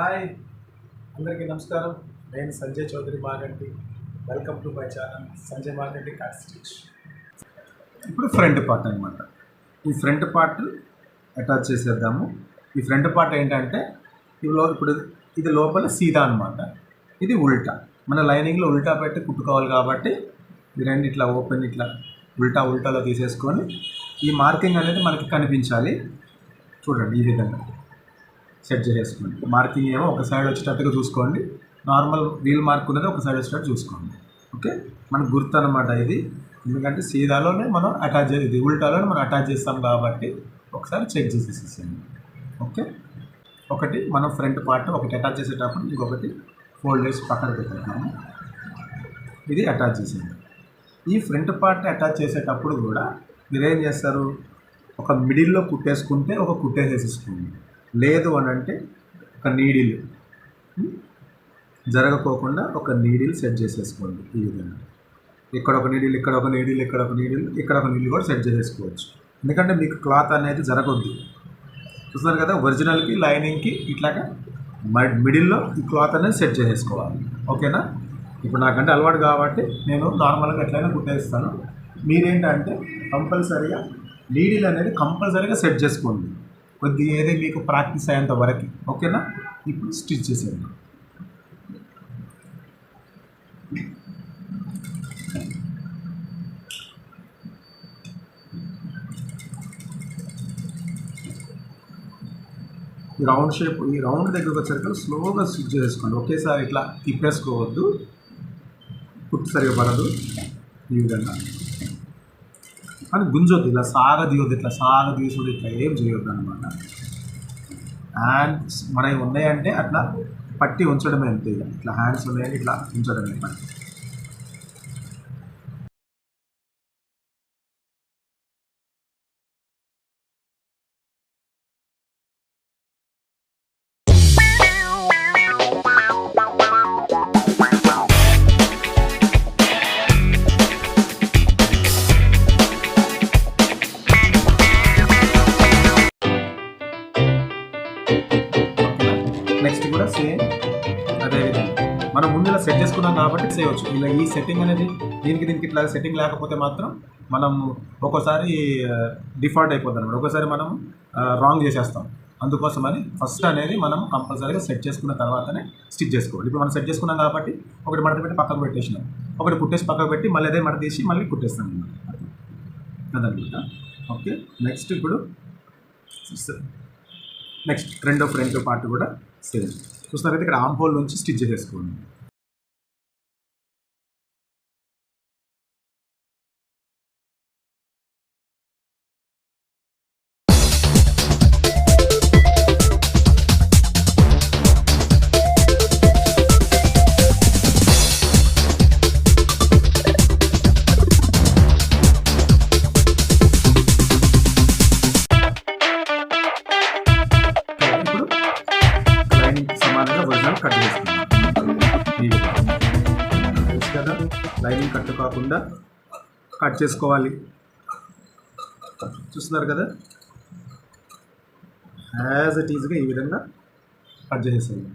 Hi. అందరికీ నమస్కారం. నేను Sanjay Chowdary Maganti. Welcome to my channel Sanjay Maganti cut stitch ఇప్పుడు ఫ్రంట్ పార్ట్ అనమాట ఈ ఫ్రంట్ పార్ట్ అటాచ్ చేసేద్దాము. ఈ ఫ్రంట్ పార్ట్ ఏంటంటే ఇవిలో ఇప్పుడు ఇది లోపల సీదా అనమాట ఇది ఉల్టా. మన లైనింగ్లో ఉల్టా పెట్టి కుట్టుకోవాలి కాబట్టి ఈ రెండు ఇట్లా ఓపెన్ ఇట్లా ఉల్టా ఉల్టాలో తీసేసుకొని ఈ మార్కింగ్ అనేది మనకి కనిపించాలి. చూడండి ఈ విధంగా. సెట్ చేసేసుకోండి. మార్కింగ్ ఏమో ఒక సైడ్ వచ్చేటట్టుగా చూసుకోండి. నార్మల్ వీల్ మార్క్ ఉన్నది ఒక సైడ్ వచ్చేటట్టు చూసుకోండి. ఓకే మనకు గుర్తు అనమాట ఇది. ఎందుకంటే సీదాలోనే మనం అటాచ్ చేసేది ఇది ఉల్టాలోనే మనం అటాచ్ చేస్తాం కాబట్టి ఒకసారి చెక్ చేసేసేసేయండి. ఓకే ఒకటి మనం ఫ్రంట్ పార్ట్ ఒకటి అటాచ్ చేసేటప్పుడు ఇంకొకటి ఫోల్డ్ చేసి పక్కన పెట్టుకుంటాము ఇది అటాచ్ చేసేయండి. ఈ ఫ్రంట్ పార్ట్ అటాచ్ చేసేటప్పుడు కూడా మీరు ఏం చేస్తారు? ఒక మిడిల్లో కుట్టేసుకుంటే ఒక కుట్టేసేసుకోండి. లేదు అని అంటే ఒక నీడిల్. జరగకోకుండా ఒక నీడిల్ సెట్ చేసేసుకోండి ఈ విధంగా. ఇక్కడ ఒక నీడిల్ ఇక్కడ ఒక నీడిల్ ఇక్కడ ఒక నీడిల్ ఇక్కడ ఒక నీడిల్ కూడా సెట్ చేసేసుకోవచ్చు. ఎందుకంటే మీకు క్లాత్ అనేది జరగొద్దు. చూస్తున్నారు కదా ఒరిజినల్కి లైనింగ్కి ఇట్లాగా మ- మిడిల్లో ఈ క్లాత్ అనేది సెట్ చేసేసుకోవాలి. ఓకేనా? ఇప్పుడు నాకంటే అలవాటు కాబట్టి నేను నార్మల్గా ఎట్లయినా కుట్టేస్తాను. మీరేంటంటే కంపల్సరీగా నీడిల్ అనేది కంపల్సరీగా సెట్ చేసుకోండి. కొద్దిగా ఏది మీకు ప్రాక్టీస్ అయ్యేంత వరకు ఓకేనా? ఇప్పుడు స్టిచ్ చేసేయండి. ఈ రౌండ్ షేప్ ఈ రౌండ్ దగ్గరకు వచ్చేసరికి స్లోగా స్టిచ్ చేసుకోండి. ఒకేసారి ఇట్లా తిప్పేసుకోవద్దు. కుట్టు సరిగా పడదు. ఈ విధంగా. కానీ గుంజొద్దు. ఇలా సాగ దిగొద్దు ఇట్లా సాగ ఇట్లా ఏం చేయొద్దు అనమాట హ్యాండ్స్ మనవి ఉన్నాయంటే అట్లా పట్టి ఉంచడమే అంతే. ఇట్లా హ్యాండ్స్ ఉన్నాయని ఇట్లా ఉంచడమే మనకి ఇలా ఈ సెట్టింగ్ అనేది దీనికి దీనికి ఇట్లా సెట్టింగ్ లేకపోతే మాత్రం మనం ఒక్కోసారి డిఫాల్ట్ అయిపోతుంది అనమాట ఒక్కోసారి మనం రాంగ్ చేసేస్తాం. అందుకోసమని ఫస్ట్ అనేది మనం కంపల్సరీగా సెట్ చేసుకున్న తర్వాతనే స్టిచ్ చేసుకోవాలి. ఇప్పుడు మనం సెట్ చేసుకున్నాం కాబట్టి ఒకటి మడత పెట్టి పక్కకు పెట్టేసినాం. ఒకటి కుట్టేసి పక్కకు పెట్టి మళ్ళీ అదే మడత తీసి మళ్ళీ కుట్టేస్తాం అదనమాట. ఓకే? నెక్స్ట్ ఇప్పుడు నెక్స్ట్ రెండో ఫ్రంట్ పార్ట్ కూడా సేమ్ చూస్తున్నారైతే ఇక్కడ ఆమ్ హోల్ నుంచి స్టిచ్ చేసేసుకోండి కాకుండా కట్ చేసుకోవాలి. చూస్తున్నారు కదా? యాజ్ ఇట్ ఈజ్గా ఈ విధంగా కట్ చేసేసాను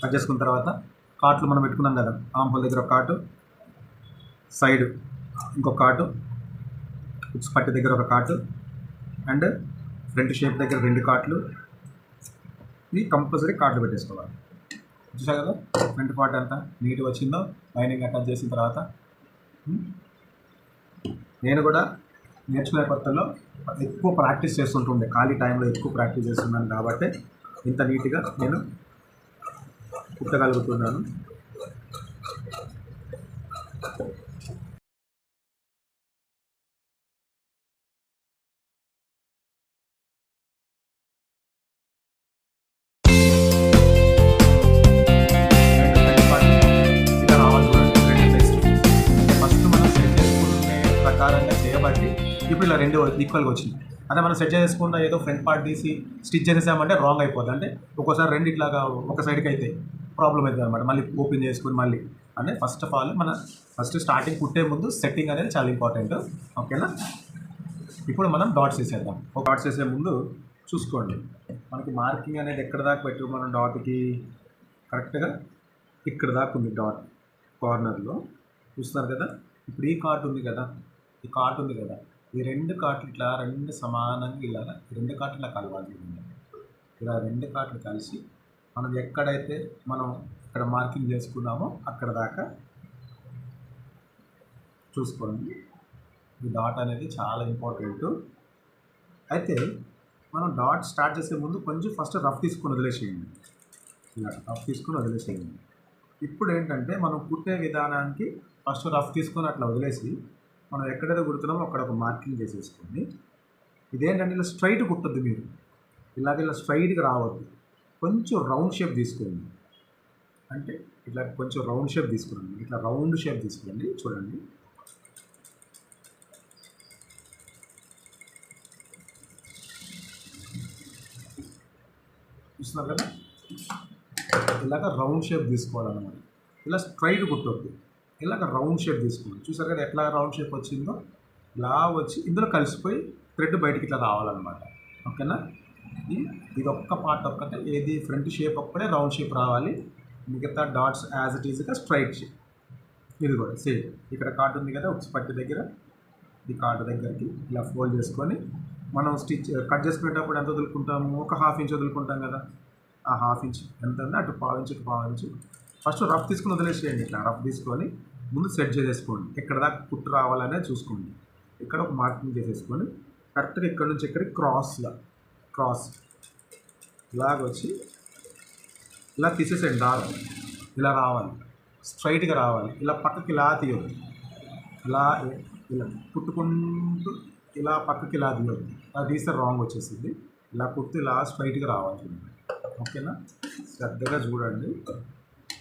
కట్ చేసుకున్న తర్వాత కాట్లు మనం పెట్టుకున్నాం కదా ఆంపుల దగ్గర ఒక కాటు సైడ్ ఇంకొక కాటు ఉక్స్ పట్టి దగ్గర ఒక కాటు అండ్ ఫ్రంట్ షేప్ దగ్గర రెండు కాట్లు ఇవి కంపల్సరీ కాట్లు పెట్టేసుకోవాలి. చూసా కదా? ఫ్రంట్ పార్ట్ ఎంత నీట్గా వచ్చిందో లైనింగ్ అటాచ్ చేసిన తర్వాత. నేను కూడా నేర్చుకునే కొత్తలో ఎక్కువ ప్రాక్టీస్ చేస్తుంటుండే. ఖాళీ టైంలో ఎక్కువ ప్రాక్టీస్ చేస్తున్నాను కాబట్టి ఇంత నీట్గా నేను కుట్టగలుగుతున్నాను ఈక్వల్గా వచ్చింది. అదే మనం సెట్ చేసుకున్న ఏదో ఫ్రంట్ పార్ట్ తీసి స్టిచ్ చేసేసామంటే రాంగ్ అయిపోతుంది అంటే ఒక్కోసారి రెండు ఇట్లాగా ఒక సైడ్కి అయితే ప్రాబ్లం అవుతుంది అనమాట మళ్ళీ ఓపెన్ చేసుకుని మళ్ళీ. అంటే ఫస్ట్ ఆఫ్ ఆల్ మన ఫస్ట్ స్టార్టింగ్ కుట్టే ముందు సెట్టింగ్ అనేది చాలా ఇంపార్టెంట్ ఓకేనా ఇప్పుడు మనం డాట్స్ వేసేద్దాం. ఒక డాట్స్ వేసే ముందు చూసుకోండి. మనకి మార్కింగ్ అనేది ఎక్కడ దాకా పెట్టు మనం డాట్కి కరెక్ట్గా ఇక్కడ దాకా ఉంది డాట్ కార్నర్లో చూస్తున్నారు కదా? ఇప్పుడు ఈ కార్ట్ ఉంది కదా? ఈ కార్ట్ ఉంది కదా? ఈ రెండు కాట్లు ఇట్లా రెండు సమానంగా ఇలా ఈ రెండు కాట్లు ఇలా కలవాలి ఇలా రెండు కార్ట్లు కలిసి మనం ఎక్కడైతే మనం ఇక్కడ మార్కింగ్ చేసుకున్నామో అక్కడ దాకా చూసుకోండి. ఈ డాట్ అనేది చాలా ఇంపార్టెంట్. అయితే మనం డాట్ స్టార్ట్ చేసే ముందు కొంచెం ఫస్ట్ రఫ్ తీసుకొని వదిలేసేయండి. ఇలా రఫ్ తీసుకుని వదిలేసేయండి. ఇప్పుడు ఏంటంటే మనం కుట్టే విధానానికి ఫస్ట్ రఫ్ తీసుకొని అట్లా వదిలేసి మనం ఎక్కడైతే కుడుతున్నామో అక్కడ ఒక మార్కింగ్ చేసేసుకోండి. ఇదేంటంటే ఇలా స్ట్రైట్ కుట్టద్దు మీరు. ఇలాగ ఇలా స్ట్రైట్గా రావద్దు. కొంచెం రౌండ్ షేప్ తీసుకోండి. అంటే ఇట్లా కొంచెం రౌండ్ షేప్ తీసుకురండి ఇట్లా రౌండ్ షేప్ తీసుకోండి. చూడండి. చూస్తున్నారు కదా? ఇలాగ రౌండ్ షేప్ తీసుకోవాలన్నమాట. ఇలా స్ట్రైట్ కుట్టొద్దు. ఇలాగ రౌండ్ షేప్ తీసుకున్నాం చూసారు కదా ఎట్లా రౌండ్ షేప్ వచ్చిందో? ఇలా వచ్చి ఇందులో కలిసిపోయి థ్రెడ్ బయటికి ఇట్లా రావాలన్నమాట. ఓకేనా? ఇది ఇది ఒక్క పార్ట్ ఒక్కటే ఏది ఫ్రంట్ షేప్ ఒక్కటే రౌండ్ షేప్ రావాలి. మిగతా డాట్స్ యాజ్ ఇట్ ఈజ్గా స్ట్రైట్ షేప్ ఇది కూడా సేమ్ ఇక్కడ కార్డ్ ఉంది కదా ఉక్స్ పట్టి దగ్గర. ఈ కార్డు దగ్గరికి ఇలా ఫోల్డ్ చేసుకొని మనం స్టిచ్ కట్ చేసుకునేటప్పుడు ఎంత వదులుకుంటాము? ఒక హాఫ్ ఇంచ్ వదులుకుంటాం కదా. ఆ హాఫ్ ఇంచ్ ఎంత ఉంది అటు పావు ఇంచ్ పావు ఇంచ్ ఫస్ట్ రఫ్ తీసుకుని వదిలేసేయండి ఇట్లా రఫ్ తీసుకొని ముందు సెట్ చేసేసుకోండి. ఎక్కడ దాకా కుట్టు రావాలనే చూసుకోండి. ఇక్కడ ఒక మార్కింగ్ చేసేసుకొని కరెక్ట్గా ఇక్కడ నుంచి ఇక్కడికి క్రాస్లా క్రాస్ ఇలాగ వచ్చి ఇలా తీసేసేయండి రావాలి ఇలా రావాలి. స్ట్రైట్గా రావాలి. ఇలా పక్కకి ఇలా తీయదు ఇలా ఇలా పుట్టుకుంటూ ఇలా పక్కకి ఇలా తీయదు అలా తీస్తే రాంగ్ వచ్చేసింది. ఇలా కుట్టి ఇలా స్ట్రైట్గా రావాలి ఓకేనా? శ్రద్ధగా చూడండి.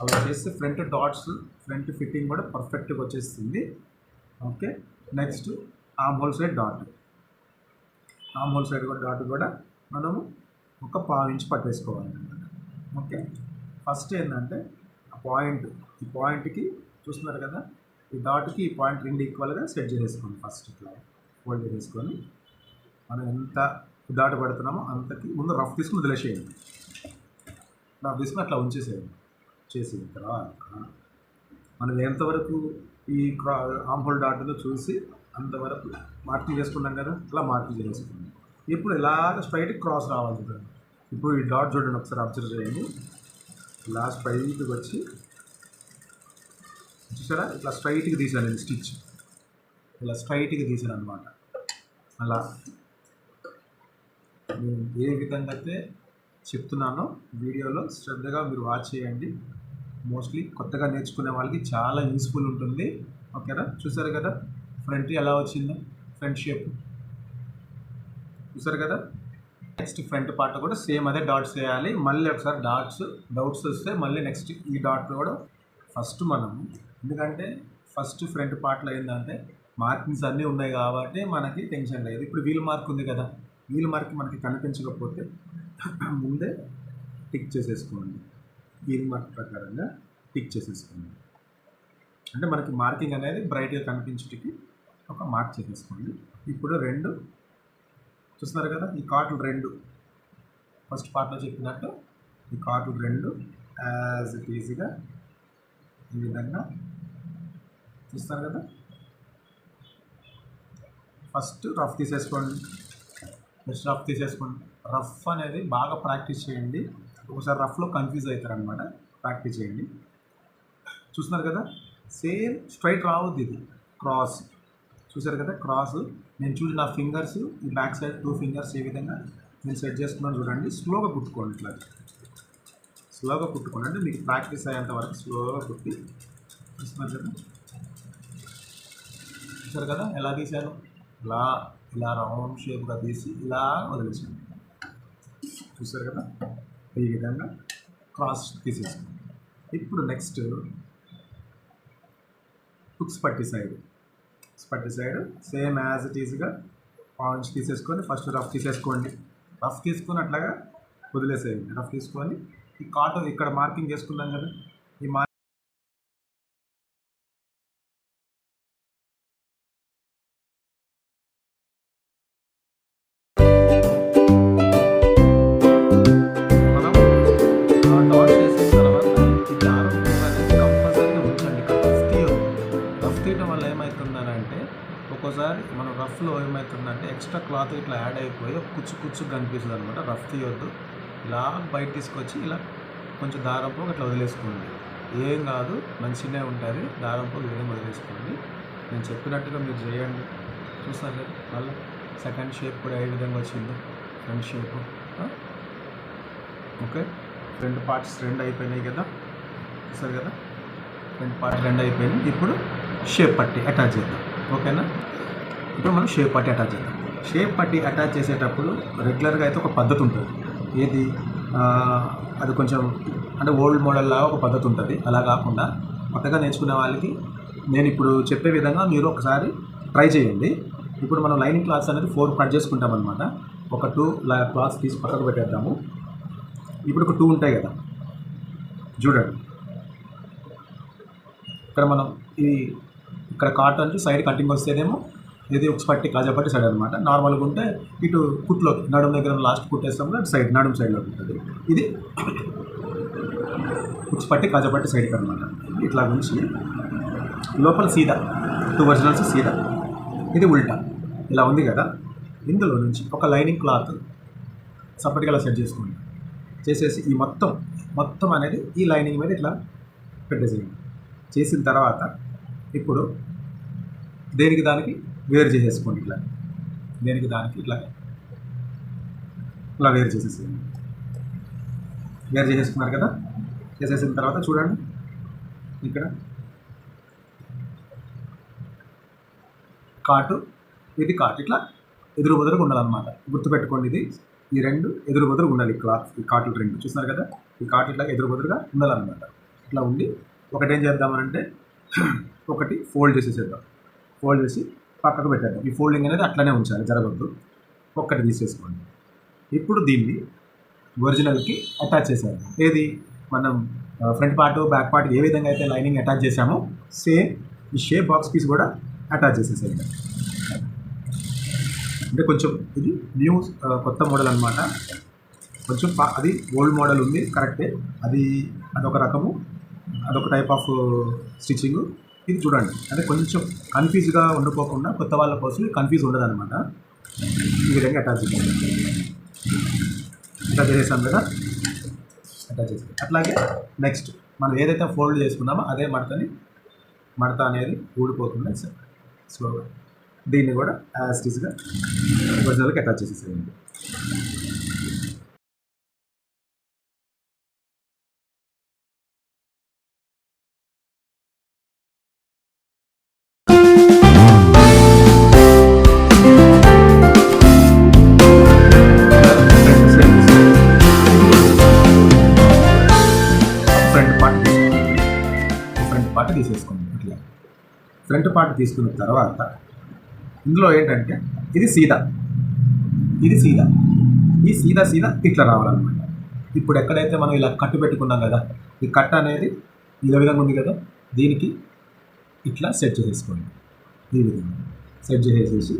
అలా చేస్తే ఫ్రంట్ డాట్స్ ఫ్రంట్ ఫిట్టింగ్ కూడా పర్ఫెక్ట్గా వచ్చేస్తుంది. Okay next arm hole side dot arm hole side కూడా డాట్ కూడా మనము ఒక పావు ఇంచ్ పట్టేసుకోవాలి ఓకే ఫస్ట్ ఏంటంటే ఆ పాయింట్ ఈ పాయింట్కి చూస్తున్నారు కదా ఈ డాట్కి ఈ పాయింట్ రెండు ఈక్వల్గా సెట్ చేసేసుకోండి ఫస్ట్ ఇట్లా ఫోల్డ్ చేసేసుకొని. మనం ఎంత డాట్ పడుతున్నామో అంతకి ముందు రఫ్ తీసుకుని వదిలేసేయండి. రఫ్ తీసుకుని అట్లా ఉంచేసేయండి. చేసిన తర్వాత మనం ఎంతవరకు ఈ క్రా ఆంహోల్ డాట్లో చూసి అంతవరకు మార్కింగ్ చేసుకున్నాం కదా అలా మార్కింగ్ చేసుకున్నాం ఇప్పుడు ఇలాగ స్ట్రైట్ క్రాస్ రావాలి ఇప్పుడు ఈ డాట్ చూడండి ఒకసారి అబ్జర్వ్ చేయండి. ఇలా స్ట్రైట్కి వచ్చి చూసారా? ఇట్లా స్ట్రైట్గా తీసాను నేను స్టిచ్ ఇలా స్ట్రైట్గా తీసాను అనమాట అలా. నేను ఏ విధంగా అయితే చెప్తున్నానో వీడియోలో శ్రద్ధగా మీరు వాచ్ చేయండి. మోస్ట్లీ కొత్తగా నేర్చుకునే వాళ్ళకి చాలా యూస్ఫుల్ ఉంటుంది. ఓకేనా? చూసారు కదా? ఫ్రంట్ ఎలా వచ్చిందో? ఫ్రంట్ షేప్ చూసారు కదా? నెక్స్ట్ ఫ్రంట్ పార్ట్ కూడా సేమ్ అదే డాట్స్ వేయాలి. మళ్ళీ ఒకసారి డాట్స్ డౌట్స్ వస్తే మళ్ళీ నెక్స్ట్ ఈ డాట్ కూడా ఫస్ట్ మనం ఎందుకంటే ఫస్ట్ ఫ్రంట్ పార్ట్లో ఏంటంటే మార్కింగ్స్ అన్నీ ఉన్నాయి కాబట్టి మనకి టెన్షన్ లేదు. ఇప్పుడు వీల్ మార్క్ ఉంది కదా? వీల్ మార్క్ మనకి కనిపించకపోతే ముందే టిక్ చేసేసుకోండి. వీల్ మార్క్ ప్రకారంగా టిక్ చేసేసుకోండి. అంటే మనకి మార్కింగ్ అనేది బ్రైట్గా కనిపించడానికి ఒక మార్క్ చేసేసుకోండి. ఇప్పుడు రెండు చూస్తున్నారు కదా ఈ కార్డులు రెండు. ఫస్ట్ పార్ట్లో చెప్పినట్టు ఈ కార్డులు రెండు యాజ్ ఇట్ ఈజీగా ఈ విధంగా. చూస్తారు కదా? ఫస్ట్ రఫ్ తీసేసుకోండి. ఫస్ట్ రఫ్ తీసేసుకోండి. రఫ్ అనేది బాగా ప్రాక్టీస్ చేయండి. ఒకసారి రఫ్లో కన్ఫ్యూజ్ అవుతారు అనమాట ప్రాక్టీస్ చేయండి. చూస్తున్నారు కదా? సేమ్ స్ట్రైట్ రావద్దు ఇది. క్రాస్. చూసారు కదా? క్రాస్. నేను చూసి నా ఫింగర్స్ ఈ బ్యాక్ సైడ్ టూ ఫింగర్స్ ఏ విధంగా నేను సెట్ చేసుకున్నాను చూడండి. స్లోగా కుట్టుకోండి ఇట్లా. స్లోగా కుట్టుకోండి. అంటే మీకు ప్రాక్టీస్ అయ్యేంత వరకు స్లోగా కుట్టి. చూస్తున్నారు కదా? చూసారు కదా? ఎలా తీశాను ఇలా ఇలా రౌండ్ షేప్గా తీసి ఇలా వదిలేసాను. చూసారు కదా? ఈ విధంగా క్రాస్ తీసేసాను ఇప్పుడు నెక్స్ట్ హుక్స్ పట్టి side. Hooks same as it ఈజ్గా points తీసేసుకొని ఫస్ట్ రఫ్ తీసేసుకోండి. రఫ్ తీసుకొని అట్లాగా వదిలేసేయండి. రఫ్ తీసుకొని ఈ కాటన్ ఇక్కడ మార్కింగ్ చేసుకున్నాం కదా ఎక్స్ట్రా క్లాత్ ఇట్లా యాడ్ అయిపోయి కుచ్చు కుచ్చు కనిపిస్తుంది అనమాట రఫ్ తీయొద్దు. ఇలా బయట తీసుకొచ్చి ఇలా కొంచెం దారంపు ఇట్లా వదిలేసుకోండి. ఏం కాదు మంచిగానే ఉంటుంది. దారంపు ఏం వదిలేసుకోండి. నేను చెప్పినట్టుగా మీరు చేయండి. చూస్తారు కదా మళ్ళీ సెకండ్ షేప్ కూడా ఏ విధంగా వచ్చింది. Front shape. ఓకే. రెండు పార్ట్స్ రెండు అయిపోయినాయి కదా. చూస్తారు కదా? రెండు పార్ట్ రెండు అయిపోయినాయి. ఇప్పుడు షేప్ పట్టి అటాచ్ చేద్దాం. ఓకేనా? ఇప్పుడు మనం షేప్ పట్టి అటాచ్ చేద్దాం. షేప్ పట్టి అటాచ్ చేసేటప్పుడు రెగ్యులర్గా అయితే ఒక పద్ధతి ఉంటుంది. ఏది? అది కొంచెం అంటే ఓల్డ్ మోడల్ లాగా ఒక పద్ధతి ఉంటుంది. అలా కాకుండా కొత్తగా నేర్చుకునే వాళ్ళకి నేను ఇప్పుడు చెప్పే విధంగా మీరు ఒకసారి ట్రై చేయండి. ఇప్పుడు మనం లైనింగ్ క్లాత్స్ అనేది ఫోర్ కట్ చేసుకుంటాం అనమాట ఒక టూ క్లాత్స్ తీసి పక్కకు పెట్టేద్దాము. ఇప్పుడు ఒక టూ ఉంటాయి కదా. చూడండి. ఇక్కడ మనం ఈ ఇక్కడ కాటన్కి సైడ్ కటింగ్ వస్తేనేమో ఇది ఒక పట్టి కాజా పట్టి సైడ్ అనమాట నార్మల్గా ఉంటే ఇటు కుట్లోకి నడుము దగ్గర లాస్ట్ కుట్టేస్తాం అటు సైడ్ నడుము సైడ్లో ఉంటుంది. ఇది ఉక్స్ పట్టి కాజా పట్టి సైడ్కి అనమాట ఇట్లా నుంచి లోపల సీదా టూ ఒరిజినల్స్ సీదా ఇది ఉల్టా. ఇలా ఉంది కదా ఇందులో నుంచి ఒక లైనింగ్ క్లాత్ సపరేట్గా ఇలా సెట్ చేసుకోండి. చేసేసి ఈ మొత్తం మొత్తం అనేది ఈ లైనింగ్ మీద ఇట్లా పెట్టేసేయండి. చేసిన తర్వాత ఇప్పుడు దేనికి దానికి వేరు చేసేసుకోండి ఇట్లా. దేనికి దానికి ఇట్లా. ఇలా వేరు చేసేసేయండి. వేరు చేసేసుకున్నారు కదా? చేసేసిన తర్వాత చూడండి. ఇక్కడ. కాటు ఇది కాటు. ఇట్లా ఎదురు బదురుగా ఉండాలన్నమాట. గుర్తుపెట్టుకోండి ఇది. ఈ రెండు ఎదురు బదురుగా ఉండాలి. క్లాత్ ఈ కాట్లు రెండు. చూస్తున్నారు కదా? ఈ కాటు ఇట్లా ఎదురు బదురుగా ఉండాలన్నమాట. ఇట్లా ఉండి ఒకటి ఏం చేద్దామనంటే ఒకటి ఫోల్డ్ చేసేసేద్దాం. ఫోల్డ్ చేసి పక్కకు పెట్టేద్దాం ఈ ఫోల్డింగ్ అనేది అట్లనే ఉంచాలి జరగద్దు. ఒక్కటి తీసేసుకోండి. ఇప్పుడు దీన్ని ఒరిజినల్కి అటాచ్ చేశారు. ఏది? మనం ఫ్రంట్ పార్ట్ బ్యాక్ పార్ట్ ఏ విధంగా అయితే లైనింగ్ అటాచ్ చేసామో సేమ్ ఈ షేప్ బాక్స్ పీస్ కూడా అటాచ్ చేసేసేద్దాం అంటే కొంచెం ఇది న్యూ కొత్త మోడల్ అనమాట కొంచెం పా- అది ఓల్డ్ మోడల్ ఉంది కరెక్టే. అది అదొక రకము అదొక టైప్ ఆఫ్ స్టిచ్చింగ్. ఇది చూడండి. అంటే కొంచెం కన్ఫ్యూజ్గా ఉండిపోకుండా కొత్త వాళ్ళ కోసం కన్ఫ్యూజ్ ఉండదు అనమాట ఈ విధంగా అటాచ్ చేయాలి అటాచ్ చేసాం కదా? అటాచ్ చేసాం అట్లాగే నెక్స్ట్ మనం ఏదైతే ఫోల్డ్ చేసుకున్నామో అదే మడతని మడత అనేది ఊడిపోకుండా స్లోగా దీన్ని కూడా యాజ్ టీజ్గా ఒరిజినల్కి అటాచ్ చేసేసేయండి. ఫ్రంట్ పార్ట్ తీసుకున్న తర్వాత ఇందులో ఏంటంటే ఇది సీదా. ఇది సీదా. ఈ సీదా సీదా ఇట్లా రావాలన్నమాట. ఇప్పుడు ఎక్కడైతే మనం ఇలా కట్టు పెట్టుకున్నాం కదా ఈ కట్ అనేది ఈ విధంగా ఉంది కదా దీనికి ఇట్లా సెట్ చేసేసుకోండి. ఈ విధంగా సెట్ చేసేసి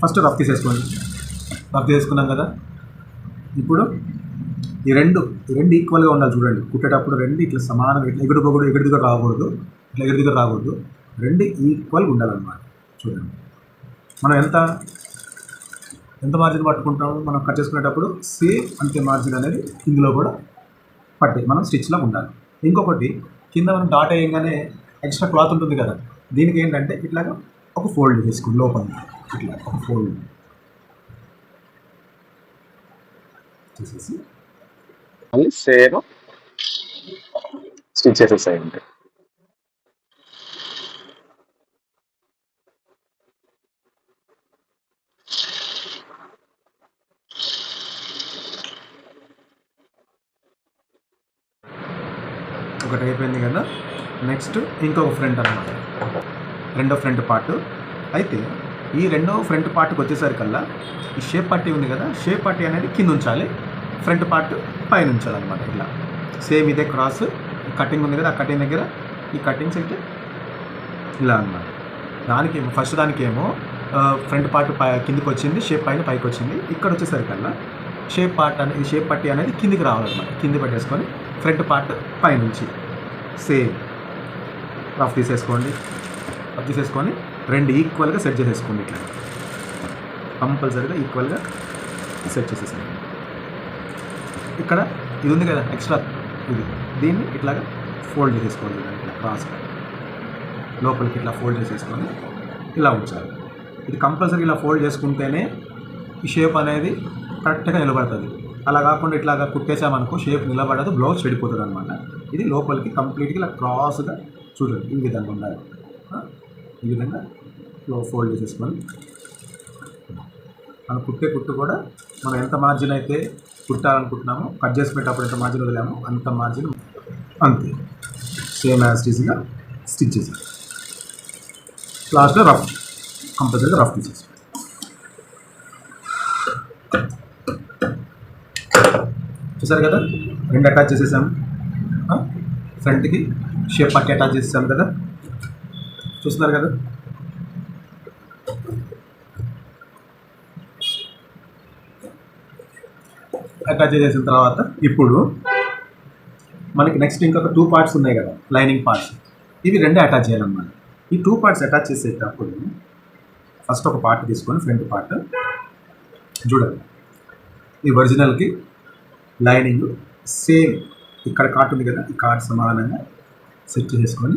ఫస్ట్ రఫ్ తీసేసుకోండి. రఫ్ తీసుకున్నాం కదా ఇప్పుడు ఈ రెండు రెండు ఈక్వల్గా ఉండాలి చూడండి. కుట్టేటప్పుడు రెండు ఇట్లా సమానంగా ఇట్లా ఎగుడు పొగుడు ఎగుడు దిగుడు రాకూడదు. ఇట్లా ఎగుడు దిగుడు రాకూడదు. రెండు ఈక్వల్గా ఉండాలన్నమాట. చూడండి. మనం ఎంత ఎంత మార్జిన్ పట్టుకుంటాము మనం కట్ చేసుకునేటప్పుడు సేమ్ అంతే మార్జిన్ అనేది ఇందులో కూడా పట్టే మనం స్టిచ్లో ఉండాలి. ఇంకొకటి కింద మనం డాట్ వేయగానే ఎక్స్ట్రా క్లాత్ ఉంటుంది కదా. దీనికి ఏంటంటే ఇట్లాగా ఒక ఫోల్డ్ చేసుకోండి లోపల. ఇట్లా ఒక ఫోల్డ్ చేసేసి. మళ్ళీ సేమ్ స్టిచ్ చేసేసేయండి ఒకటి అయిపోయింది కదా. నెక్స్ట్ ఇంకొక ఫ్రంట్ అన్నమాట. రెండో ఫ్రంట్ పార్ట్ అయితే ఈ రెండో ఫ్రంట్ పార్ట్కి వచ్చేసరికల్లా ఈ షేప్ పట్టీ ఉంది కదా. షేప్ పట్టీ అనేది కింద ఉంచాలి ఫ్రంట్ పార్ట్ పైన ఉంచాలన్నమాట ఇట్లా. సేమ్ ఇదే క్రాస్ కటింగ్ ఉంది కదా ఆ కటింగ్ దగ్గర ఈ కటింగ్స్ అయితే ఇలా అన్నమాట. దానికి ఫస్ట్ దానికి ఏమో ఫ్రంట్ పార్ట్ పై కిందికి వచ్చింది షేప్ పైన పైకి వచ్చింది. ఇక్కడ వచ్చేసరికల్లా షేప్ పార్ట్ అనేది షేప్ పట్టి అనేది కిందికి రావాలన్నమాట. కింది పెట్టేసుకొని ఫ్రంట్ పార్ట్ పైనుంచి సేమ్. రఫ్ తీసేసుకోండి. రఫ్ తీసేసుకొని రెండు ఈక్వల్గా సెట్ చేసేసుకోండి ఇట్లా. కంపల్సరీగా ఈక్వల్గా సెట్ చేసేసుకోండి. ఇక్కడ ఇది ఉంది కదా ఎక్స్ట్రా ఇది. దీన్ని ఇట్లాగా ఫోల్డ్ చేసేసుకోండి ఇలా ఇట్లా క్రాస్గా లోపలికి ఇట్లా ఫోల్డ్ చేసేసుకొని ఇలా ఉంచాలి. ఇది కంపల్సరీ ఇలా ఫోల్డ్ చేసుకుంటేనే ఈ షేప్ అనేది కరెక్ట్గా నిలబడుతుంది. అలా కాకుండా ఇట్లాగా కుట్టేసామనుకో షేప్ నిలబడదు బ్లౌజ్ చెడిపోతుంది అనమాట ఇది లోపలికి కంప్లీట్గా ఇలా క్రాస్గా చూడండి. ఈ విధంగా ఉండాలి. ఈ విధంగా ఫోల్డ్ చేసేసుకొని మనం కుట్టే కుట్టు కూడా మనం ఎంత మార్జిన్ అయితే కుట్టాలనుకుంటున్నామో కట్ చేసి పెట్టేటప్పుడు ఎంత మార్జిన్ వదిలామో అంత మార్జిన్ అంతే. సేమ్ యాజ్ ఈజీగా స్టిచ్ చేసాం. లాస్ట్లో రఫ్ కంపల్సరీగా రఫ్ తీసేసాం చూసారు కదా? రెండు అటాచ్ చేసేసాము ఫ్రంట్కి షేప్ పట్టి అటాచ్ చేసేసాము కదా? చూస్తున్నారు కదా? కట్ చేసిన తర్వాత ఇప్పుడు మనకి నెక్స్ట్ ఇంకొక టూ పార్ట్స్ ఉన్నాయి కదా లైనింగ్ పార్ట్స్ ఇవి రెండే అటాచ్ చేయాలన్నమాట. ఈ టూ పార్ట్స్ అటాచ్ చేసేటప్పుడు ఫస్ట్ ఒక పార్ట్ తీసుకొని ఫ్రంట్ పార్ట్ చూడండి. ఈ ఒరిజినల్కి లైనింగ్ సేమ్ ఇక్కడ కార్ట్ ఉంది కదా ఈ కార్డ్ సమానంగా సెట్ చేసుకొని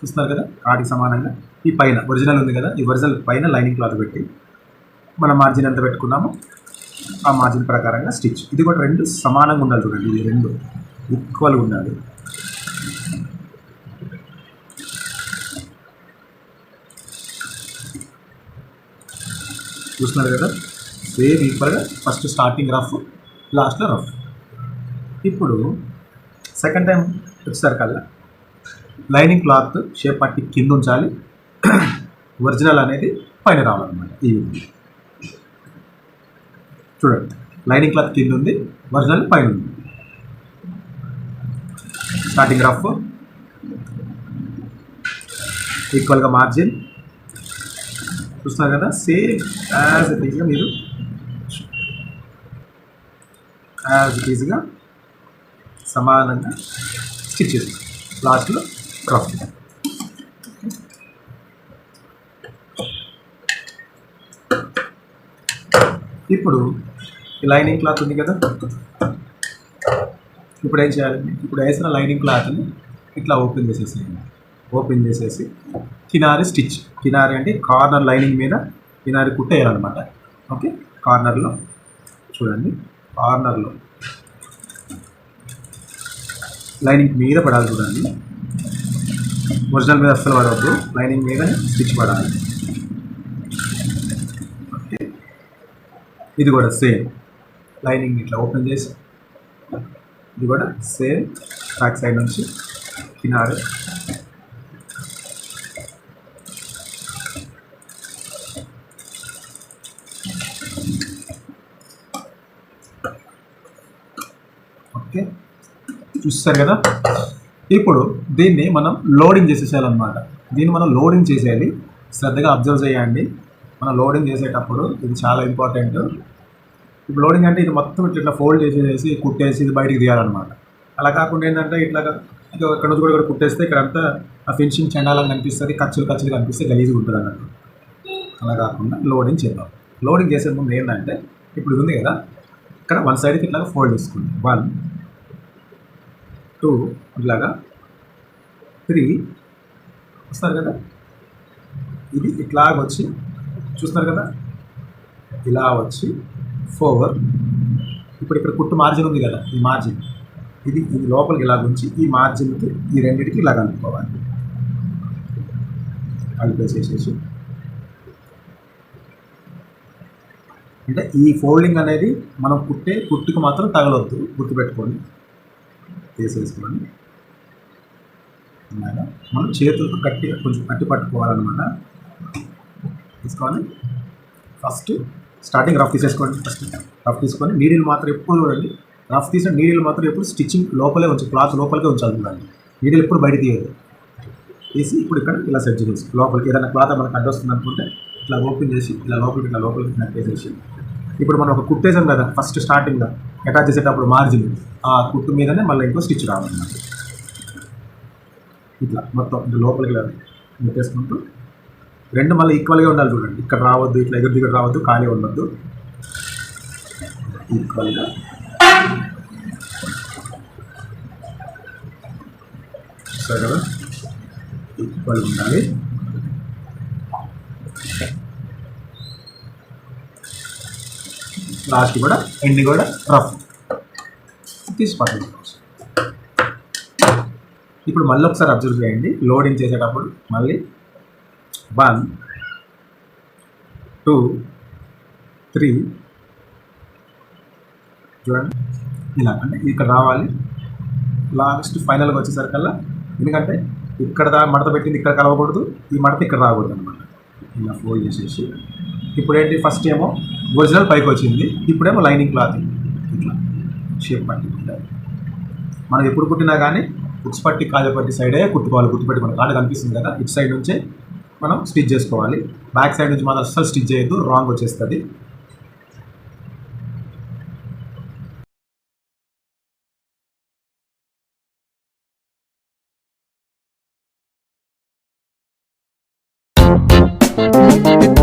చూస్తున్నారు కదా కార్డ్కి సమానంగా ఈ పైన ఒరిజినల్ ఉంది కదా ఈ ఒరిజినల్ పైన లైనింగ్ క్లాత్ పెట్టి మన మార్జిన్ ఎంత పెట్టుకున్నామో ఆ మార్జిన్ ప్రకారంగా స్టిచ్. ఇది కూడా రెండు సమానంగా ఉండాలి చూడండి ఇది రెండు ఈక్వల్గా ఉండాలి. చూస్తున్నారు కదా? సేమ్ ఈక్వల్గా ఫస్ట్ స్టార్టింగ్ రఫ్ లాస్ట్లో రఫ్. ఇప్పుడు సెకండ్ టైం వచ్చేసరికల్లా లైనింగ్ క్లాత్ షేప్ పట్టి కింద ఉంచాలి. ఒరిజినల్ అనేది పైన రావాలన్నమాట ఈ విధంగా. చూడండి. లైనింగ్ క్లాత్ కింద ఉంది ఒరిజినల్ పైన ఉంది. స్టార్టింగ్ రఫ్ ఈక్వల్గా మార్జిన్ చూస్తున్నారు కదా సేమ్ యాజ్ ఇట్ ఈజ్గా మీరు యాజ్ ఇట్ ఈజ్గా సమానంగా స్టిచ్ చేస్తారు లాస్ట్లో రఫ్ ఇప్పుడు ఈ లైనింగ్ క్లాత్ ఉంది కదా? ఇప్పుడు ఏం చేయాలి? ఇప్పుడు వేసిన లైనింగ్ క్లాత్ని ఇట్లా ఓపెన్ చేసేసేయండి. ఓపెన్ చేసేసి కినారి స్టిచ్ కినారి అంటే కార్నర్ లైనింగ్ మీద కినారి కుట్టేయాలన్నమాట ఓకే కార్నర్లో చూడండి. కార్నర్లో లైనింగ్ మీద పడాలి చూడండి. ఒరిజినల్ మీద అస్సలు పడవద్దు. లైనింగ్ మీద స్టిచ్ పడాలి ఓకే ఇది కూడా సేమ్ లైనింగ్ ఇట్లా ఓపెన్ చేసి ఇది కూడా సేమ్ బ్యాక్ సైడ్ నుంచి కినారు. ఓకే చూస్తారు కదా? ఇప్పుడు దీన్ని మనం లోడింగ్ చేసేసేయాలన్నమాట. దీన్ని మనం లోడింగ్ చేసేయాలి. శ్రద్ధగా అబ్జర్వ్ చేయండి. మనం లోడింగ్ చేసేటప్పుడు ఇది చాలా ఇంపార్టెంట్ ఇప్పుడు లోడింగ్ అంటే ఇది మొత్తం ఇట్లా ఇట్లా ఫోల్డ్ చేసేసి కుట్టేసి ఇది బయటికి తీయాలన్నమాట. అలా కాకుండా ఏంటంటే ఇట్లా ఇక్కడ నుంచి కూడా కుట్టేస్తే ఇక్కడ అంతా ఆ ఫినిషింగ్ చెండాలని కనిపిస్తుంది ఖర్చులు ఖర్చులు కనిపిస్తే గలీజ్గా ఉంటుంది అన్నట్టు. అలా కాకుండా లోడింగ్ చేద్దాం. లోడింగ్ చేసే ముందు ఏంటంటే ఇప్పుడు ఉంది కదా ఇక్కడ వన్ సైడ్కి ఇట్లా ఫోల్డ్ చేసుకోండి. వన్ టూ ఇట్లాగా త్రీ వస్తారు కదా? ఇది ఇట్లాగొచ్చి చూస్తున్నారు కదా? ఇలా వచ్చి ఫోర్ ఇప్పుడు ఇక్కడ కుట్టు మార్జిన్ ఉంది కదా ఈ మార్జిన్ ఇది ఇది లోపలికి ఇలా ఉంచి ఈ మార్జిన్కి ఈ రెండింటికి ఇలా కలుపుకోవాలి కలిపేసేసేసి అంటే ఈ ఫోల్డింగ్ అనేది మనం కుట్టే కుట్టుకు మాత్రం తగలొద్దు గుర్తుపెట్టుకోండి. తీసేసుకోండి అలాగా మనం చేతులతో కట్టి కొంచెం కట్టి పట్టుకోవాలన్నమాట. తీసుకొని ఫస్ట్ స్టార్టింగ్ రఫ్ తీసేసుకోండి. ఫస్ట్ రఫ్ తీసుకొని నీడిల్ మాత్రం ఎప్పుడు చూడండి. రఫ్ తీసిన నీడిల్ మాత్రం ఎప్పుడు స్టిచ్చింగ్ లోపలే ఉంచి క్లాత్ లోపలికే ఉంచాలి దాన్ని నీడిల్ ఎప్పుడు బయట తీయదు. తీసి ఇప్పుడు ఇక్కడ ఇలా సెట్ చేసి లోపలికి ఏదైనా క్లాత్ మనకు అడ్డొస్తుంది అనుకుంటే ఇట్లా ఓపెన్ చేసి ఇలా లోపలికి ఇట్లా లోపలికి నట్టేసేసి ఇప్పుడు మనం ఒక కుట్టేసాం కదా ఫస్ట్ స్టార్టింగ్గా అటాచ్ చేసేటప్పుడు మార్జిన్ ఆ కుట్టు మీదనే మళ్ళీ ఇంకో స్టిచ్ రావాలన్నమాట. ఇట్లా మొత్తం ఇది లోపలికి ఇలా పెట్టేసుకుంటూ రెండు మళ్ళీ ఈక్వల్గా ఉండాలి చూడండి. ఇక్కడ రావద్దు ఇట్లా ఎదురు దిగడు రావద్దు ఖాళీ ఉండొద్దు. ఈక్వల్గా సరే కదా. ఈక్వల్ ఉండాలి. లాస్ట్ కూడా ఎండ్ కూడా రఫ్ తీసి పక్కన ఇప్పుడు మళ్ళీ ఒకసారి అబ్జర్వ్ చేయండి. లోడింగ్ చేసేటప్పుడు మళ్ళీ వన్ టూ త్రీ చూడండి ఇలా అంటే ఇక్కడ రావాలి. లాస్ట్ ఫైనల్గా వచ్చేసరికల్లా ఎందుకంటే ఇక్కడ దా మడత పెట్టింది ఇక్కడ కలవకూడదు ఈ మడత ఇక్కడ రాకూడదు అనమాట ఇలా ఫోల్డ్ చేసేసి. ఇప్పుడు ఏంటి ఫస్ట్ ఏమో ఒరిజినల్ పైకి వచ్చింది ఇప్పుడేమో లైనింగ్ క్లాత్ ఇట్లా షేప్ పట్టి మనం ఎప్పుడు కుట్టినా కానీ ఉక్స్ పట్టి కాజ సైడే కుట్టుకోవాలి గుర్తుపెట్టి మనకు కాదు కనిపిస్తుంది కదా ఇటు సైడ్ నుంచే మనం స్టిచ్ చేసుకోవాలి. బ్యాక్ సైడ్ నుంచి మనం అస్సలు స్టిచ్ చేయొద్దు రాంగ్ వచ్చేస్తుంది. Thank